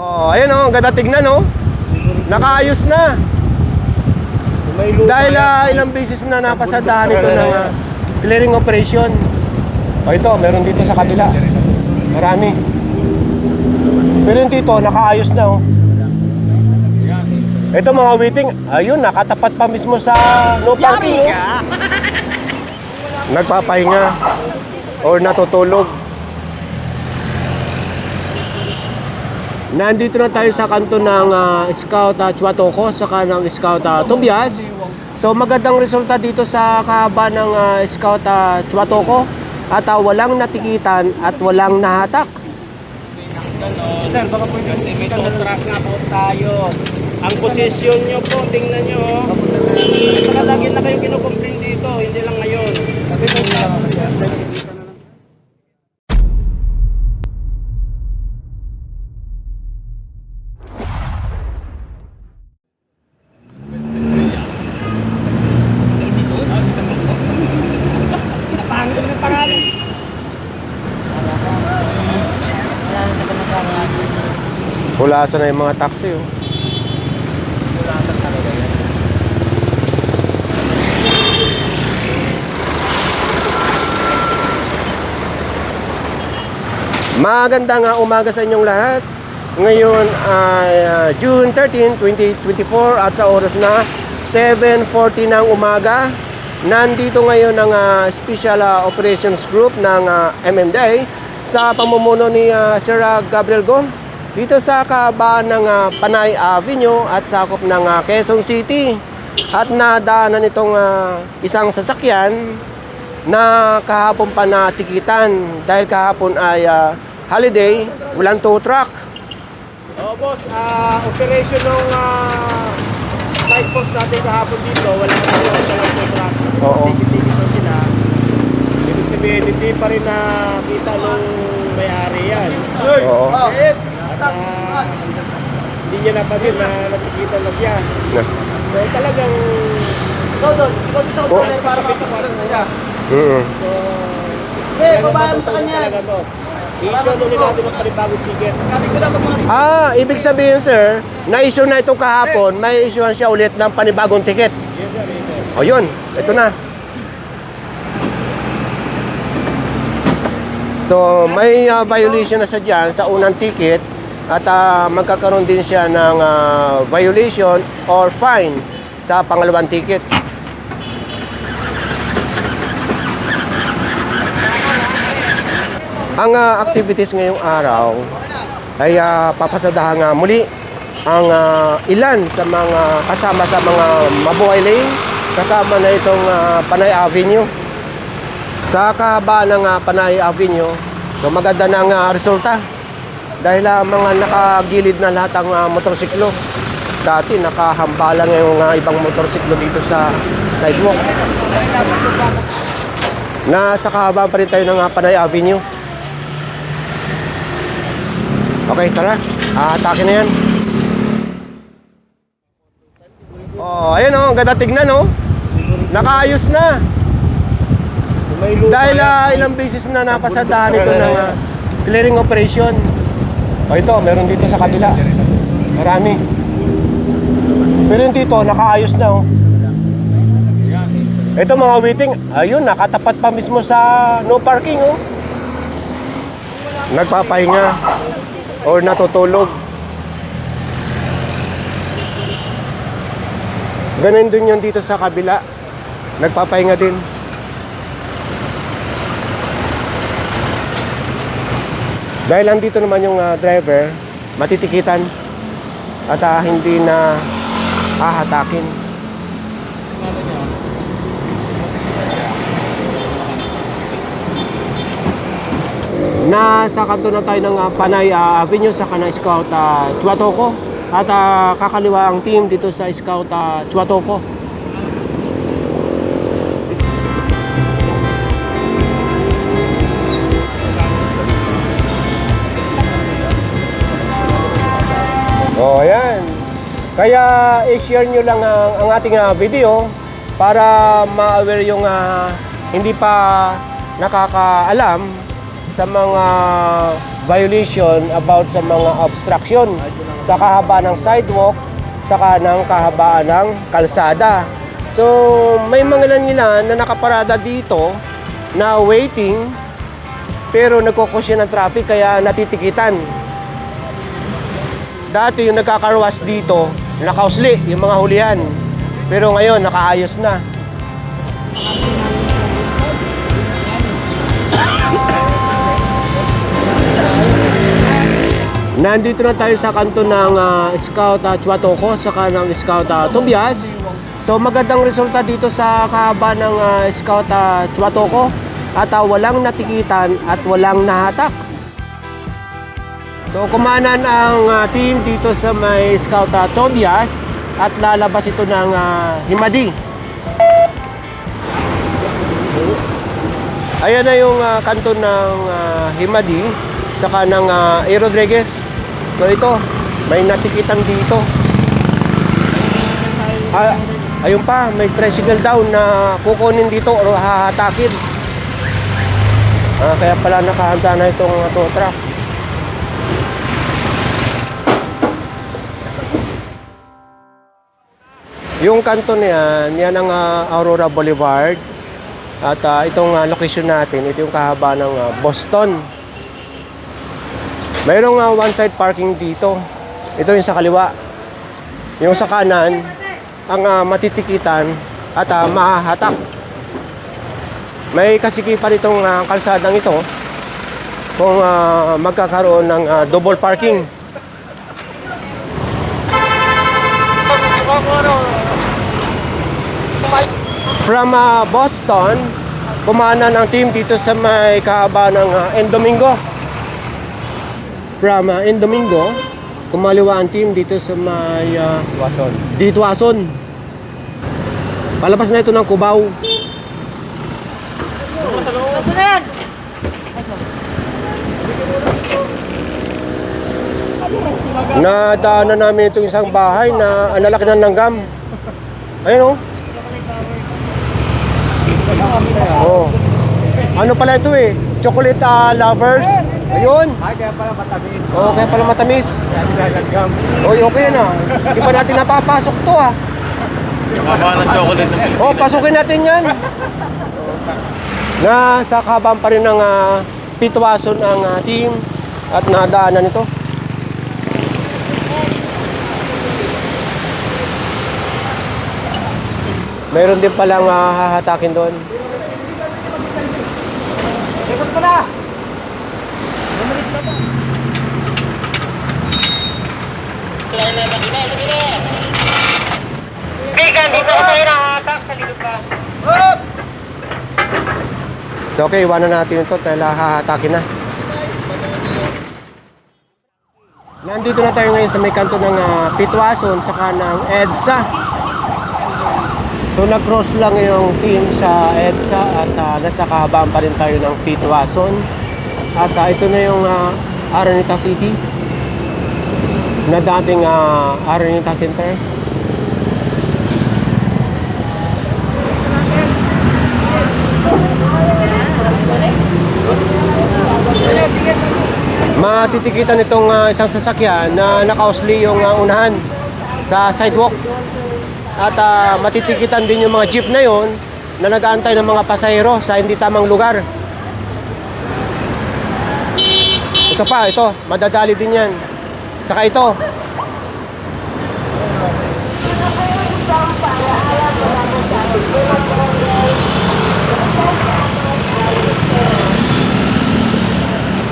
Oh, ayun oh, ganda tignan oh. Nakaayos na. May lupa Dahil ah, ilang beses na napasadahan ito ng ah, clearing operation. O ito, meron dito sa kabila. Marami. Pero yung dito, nakaayos na oh. Ito mga waiting, ayun, nakatapat pa mismo sa no parking. oh. Nagpapahinga or natutulog. Nandito na tayo sa kanto ng ah, Scout uh, Chuatoco saka ng Scout uh, Tobias. So magandang resulta dito sa kahaba ng ah, Scout uh, Chuatoco at ah, walang natikitan at walang nahatak. Sir, baka pwede kasi may tow truck nga po tayo. Ang posisyon nyo po, tingnan nyo. oh. Saka lagi na kayo kinukomplain dito, hindi lang ngayon. Kasi Hulasan na yung mga taxi oh. Magandang ah, umaga sa inyong lahat. Ngayon ay ah, June 13, 2024 at sa oras na 7.40 ng umaga. Nandito ngayon ang ah, Special ah, Operations Group ng ah, MMDA sa pamumuno ni ah, Sir Gabriel Go dito sa kabaan ng ah, Panay Avenue at sakop ng ah, Quezon City. At nadaanan itong ah, isang sasakyan na kahapon pa natikitan dahil kahapon ay ah, holiday, walang tow truck. Oh, boss, ah, operation ng uh, side post natin kahapon dito, walang tow truck. Oo. Tikit-tikit lang sila. Ibig sabihin, hindi pa rin nakita nung may-ari yan. Oo. Ah, hindi niya napansin na natikitan na siya. Na. So talagang... Ikaw doon, ikaw doon sa Oh. para mapapagod na siya. Mm-mm. So... Eh, babayan mo sa kanya. I-issue doon natin ng panibagong ticket. Ah, ibig sabihin sir, na-issue na ito kahapon, may issuean siya ulit ng panibagong ticket. Yes sir, yes sir. O yun, ito na. So, may ah, violation na sa dyan sa unang ticket at ah, magkakaroon din siya ng ah, violation or fine sa pangalawang ticket. Ang ah, activities ngayong araw ay ah, papasadahan nga muli ang ah, ilan sa mga kasama sa mga mabuhay lane kasama na itong ah, Panay Avenue. Sa kahabaan ng ah, Panay Avenue, so maganda ng ah, resulta dahil ah, mga nakagilid na lahat ang ah, motorsiklo. Dati nakahambala nga yung ah, ibang motorsiklo dito sa sidewalk. Nasa kahabaan pa rin tayo ng ah, Panay Avenue. Okay, tara. Aatake na yan. Oh, ayun oh, ganda tignan oh. Nakaayos na. Dahil ah, ilang beses na napasadahan ito ng ah, clearing operation. O ito, meron dito sa kabila. Marami. Pero yung dito, nakaayos na oh. Ito mga waiting, ayun, nakatapat pa mismo sa no parking oh. Nagpapahinga or natutulog. Ganun din yun dito sa kabila. Nagpapahinga din. Dahil andito naman yung ah, driver, matitikitan at ah, hindi na ahatakin. Nasa kanto na tayo ng ah, Panay ah, Avenue sa Kanay Scout uh, Chuatoco at ah, kakaliwa ang team dito sa Scout uh, Chuatoco. Oh, ayan. Kaya i-share nyo lang ang, ang ating ah, video para ma-aware yung ah, hindi pa nakakaalam sa mga violation about sa mga obstruction sa kahabaan ng sidewalk saka ng kahabaan ng kalsada. So, may mga ilan na nakaparada dito na waiting pero nagkukosyon ng traffic kaya natitikitan. Dati yung nagkakarwas dito, nakausli yung mga hulihan. Pero ngayon, nakaayos na. Nandito na tayo sa kanto ng ah, Scout uh, Chuatoco, saka ng Scout ah, Tobias. So magandang resulta dito sa kahaba ng ah, Scout uh, Chuatoco at ah, walang natikitan at walang nahatak. So kumanan ang ah, team dito sa may Scout ah, Tobias at lalabas ito ng ah, Himadi. Ayan na yung ah, kanto ng ah, Himadi saka ng uh. Rodriguez. So ito, may natikitan dito. Ah, ayun pa, may tricycle down na kukunin dito o hahatakin. Ah, kaya pala nakahanda na itong uh, tow truck. Yung kanto na yan, yan ang ah, Aurora Boulevard. At ah, itong ah, location natin, ito yung kahaba ng ah, Boston. Mayroong ah, one side parking dito. Ito yung sa kaliwa. Yung sa kanan, ang ah, matitikitan at ah, mahahatak. May kasikipan itong ah, kalsadang ito kung ah, magkakaroon ng ah, double parking. From ah, Boston, kumanan ang team dito sa may kahaba ng uh, Endomingo. From uh, Endomingo, kumaliwa ang team dito sa may uh, Wason. Ditwason. Palabas na ito ng Cubao. Nadaanan namin itong isang bahay na ang lalaki ng langgam. Ayun oh. Oh. Ano pala ito eh? Chocolate ah, lovers. Ayun. Ay, kaya pala matamis. Oh, kaya pala matamis. Kaya nilalagam. Oy, okay na. Di pa natin napapasok to ah. Mama ng chocolate ng Oh, pasukin natin yan. Na sa kabang pa rin ng ah, pitwason ang ah, team at nadaanan ito. Mayroon din palang ah, hahatakin doon. Ikot ko na! So okay, iwanan natin ito dahil hahatakin na. Nandito na tayo ngayon sa may kanto ng uh, Pitwason saka ng EDSA. So nag-cross lang yung team sa EDSA at uh, nasa kahabaan pa rin tayo ng Pitwason. At uh, ito na yung uh, Araneta City na dating uh, Araneta Center. matitikitan itong ah, isang sasakyan na nakausli yung ah, unahan sa sidewalk. At ah, matitikitan din yung mga jeep na yon na nag-aantay ng mga pasahero sa hindi tamang lugar. Ito pa, ito, madadali din yan. Saka ito.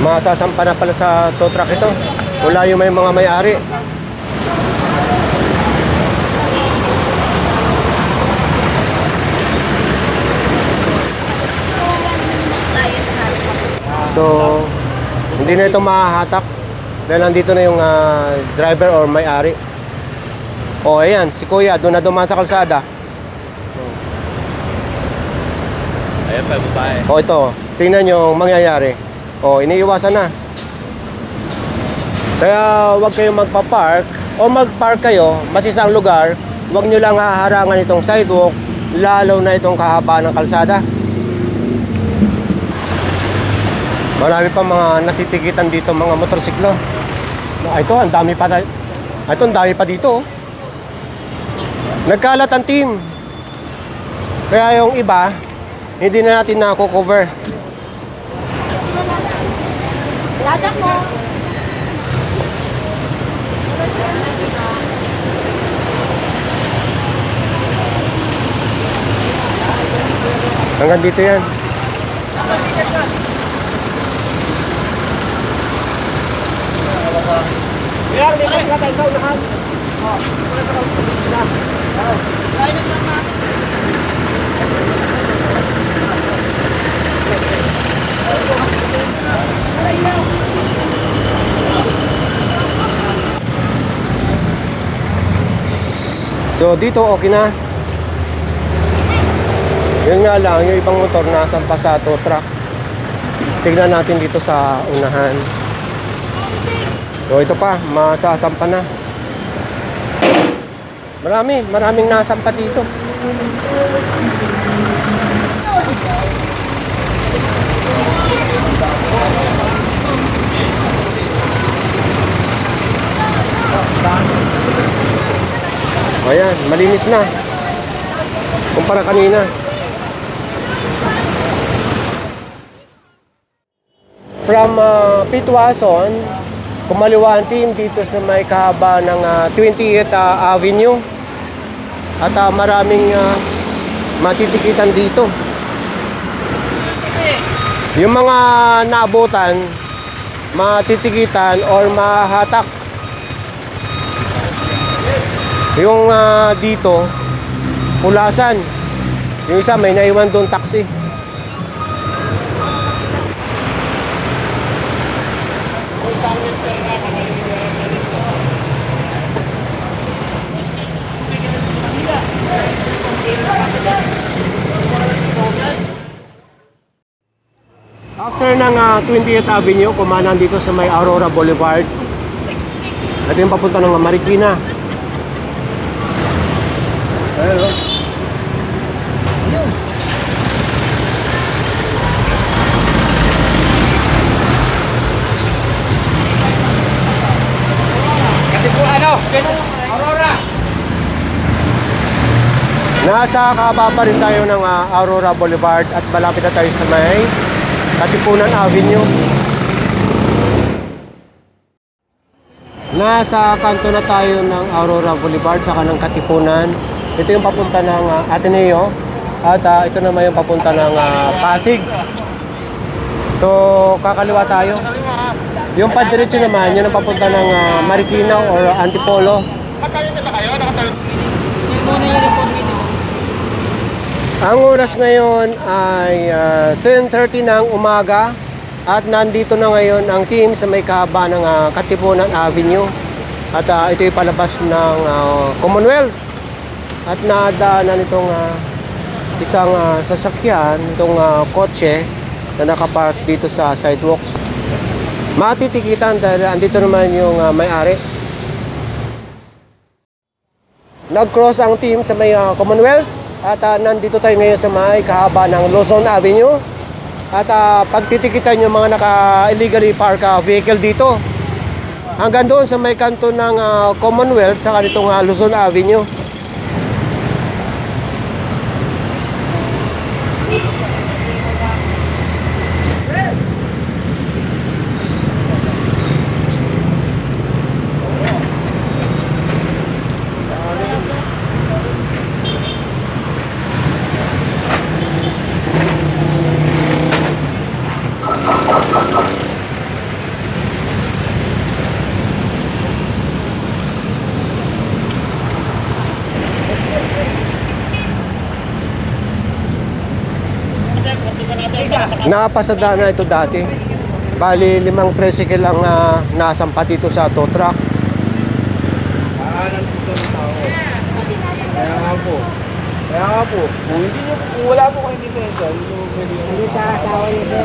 Masasampa na pala sa tow truck ito. Wala yung may mga may-ari. So, hindi na ito mahahatak dahil nandito na yung ah, driver or may-ari. O, ayan, si Kuya, doon na dumaan sa kalsada. Ayan pa, babae. O, ito, tingnan nyo ang mangyayari. O, iniiwasan na. Kaya huwag kayong magpa-park o mag-park kayo, mas isang lugar, huwag nyo lang haharangan itong sidewalk, lalo na itong kahaba ng kalsada. Marami pa mga natitikitan dito mga motorsiklo. Ito, ang dami pa. na- ito, ang dami pa dito. oh. Nagkalat ang team. Kaya yung iba, hindi na natin na-cover. Lada mo. Hanggang dito yan. Yan, lipat na tayo sa unahan. So dito okay na. Yun nga lang, yung ibang motor nasa pa sa tow truck. Tignan natin dito sa unahan. So ito pa, masasampa na. Marami, maraming nasampa dito. Ayan, malinis na. Kumpara kanina. From uh, Pitwason, kumaliwa team dito sa may kahaba ng ah, 20th ah, Avenue. At ah, maraming ah, matitikitan dito. Yung mga naabutan, matitikitan or mahatak yung ah, dito, pulasan. Yung isa may naiwan doon taxi. Ah, 20th Avenue, kumanan dito sa may Aurora Boulevard. Ito yung papunta ng Marikina. Ayun, oh. Ano, Aurora. Nasa kababa rin tayo ng ah, Aurora Boulevard at malapit na tayo sa may Katipunan Avenue. Nasa kanto na tayo ng Aurora Boulevard sa kanang Katipunan. Ito yung papunta ng ah, Ateneo at ah, ito naman yung papunta ng ah, Pasig. So, kakaliwa tayo. Yung padiretso naman, yun ang papunta ng ah, Marikina or Antipolo. Ang oras ngayon ay ah, 10.30 ng umaga at nandito na ngayon ang team sa may kahaba ng ah, Katipunan Avenue at ah, ito yung palabas ng ah, Commonwealth at nadaanan itong ah, isang ah, sasakyan, itong ah, kotse na nakapark dito sa sidewalks. Matitikitan dahil andito naman yung ah, may-ari. Nag-cross ang team sa may ah, Commonwealth at ah, nandito tayo ngayon sa may kahaba ng Luzon Avenue. At ah, pagtitikitan yung mga naka-illegally park ah, vehicle dito. Hanggang doon sa may kanto ng ah, Commonwealth sa kanitong ah, Luzon Avenue. Napasada na ito dati. Bali, limang tricycle ang ah, nasampa dito sa tow truck. Ah, nandito ng tao. Kaya nga po. Kaya nga po. Kung hindi nyo, kung wala po kayong lisensya, hindi nyo pwede yung... Hindi sa asawa nyo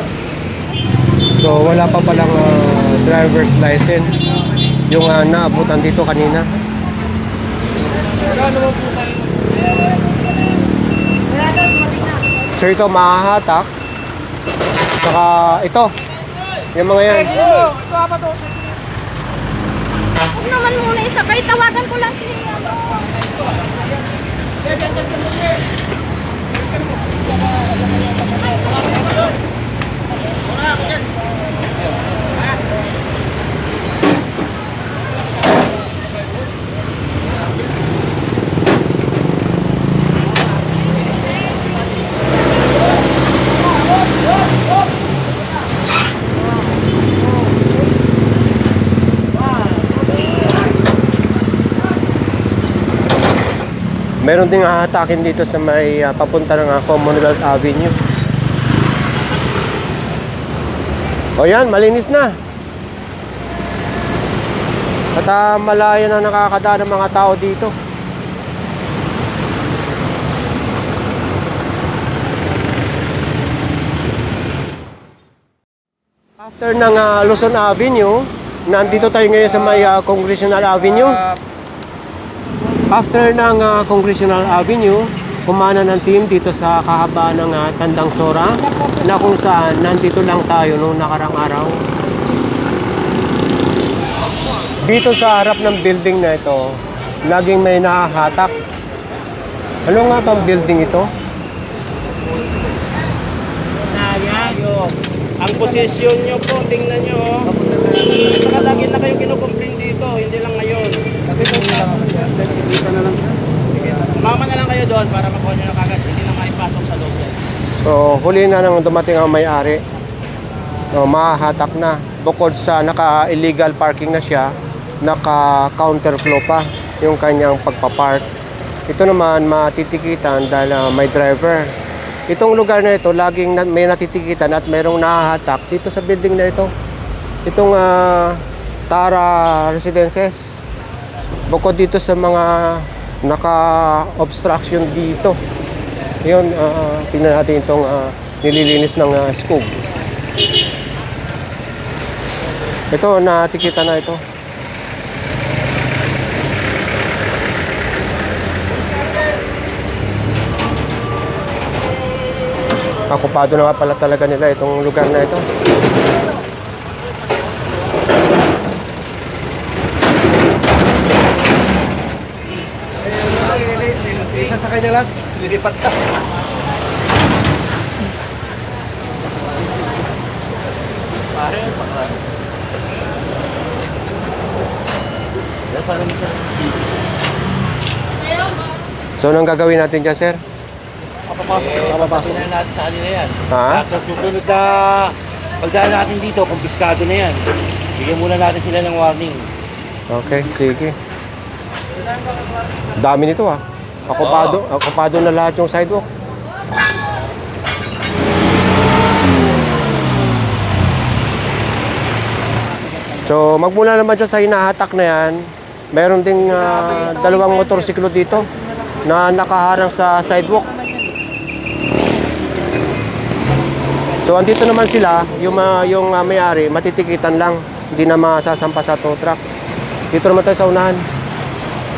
So, wala pa palang ah, driver's license. Yung uh, naabutan dito kanina. Wala naman po kayo. So, ito mahahatak. Saka ito. Yung mga yan. Huwag naman muna isakay. Tawagan ko lang si ano. Meron ding hahatakin dito sa may ah, papunta ng ah, Commonwealth Avenue. O yan, malinis na. At ah, malaya na nakakadaan ng mga tao dito. After ng ah, Luzon Avenue, nandito tayo ngayon sa may ah, Congressional Avenue. After ng ah, Congressional Avenue, kumana ng team dito sa kahabaan ng ah, Tandang Sora na kung saan nandito lang tayo noong nakarang araw. Dito sa harap ng building na ito, laging may nahahatak. Ano nga bang building ito? Ang posisyon nyo po, tingnan nyo. oh. Saka lagi na kayo kinocomplain dito, hindi lang ngayon. Mama na lang kayo doon para makuha nyo na kagad. Hindi na maipasok sa loob yan. So, huli na nang dumating ang may-ari. So, mahahatak na. Bukod sa naka-illegal parking na siya, naka-counterflow pa yung kanyang pagpapark. Ito naman matitikitan dahil ah, may driver. Itong lugar na ito, laging na- may natitikitan at mayroong nahahatak dito sa building na ito. Itong ah, Tara Residences. Bukod dito sa mga naka-obstruction dito. Yun, ah, tingnan natin itong ah, nililinis ng uh, Scoob. Ito, natikita na ito. Akupado na pala talaga nila itong lugar na ito. Isa sa kanya lang, nilipat ka. So, anong gagawin natin dyan, sir? Kapapasok na natin sa kanila yan. Ha? Sa susunod na pagdaan natin dito, kumpiskado na yan. Bigyan muna natin sila ng warning. Okay, sige. Dami nito ah. Akupado, akupado na lahat yung sidewalk. So, magmula naman dyan sa hinahatak na yan, meron ding ah, dalawang motorsiklo dito na nakaharang sa sidewalk. So, andito naman sila, yung, ah, yung ah, may-ari, matitikitan lang, hindi na masasampa sa tow truck. Dito naman tayo sa unahan.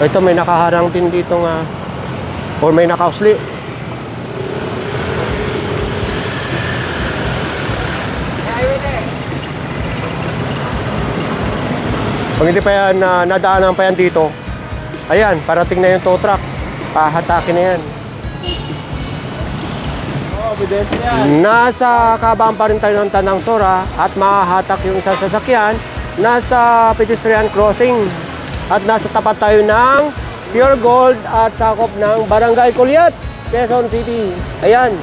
Ito, may nakaharang din dito nga, or may nakausli. Pag hindi pa yan, na nadaanan pa yan dito, ayan, parating na yung tow truck. Pahatakin na yan. Nasa kabaan pa rin tayo ng Tanang Sora at mahahatak yung isang sasakyan. Nasa pedestrian crossing at nasa tapat tayo ng Pure Gold at sakop ng Barangay Kulyat, Quezon City. Ayan,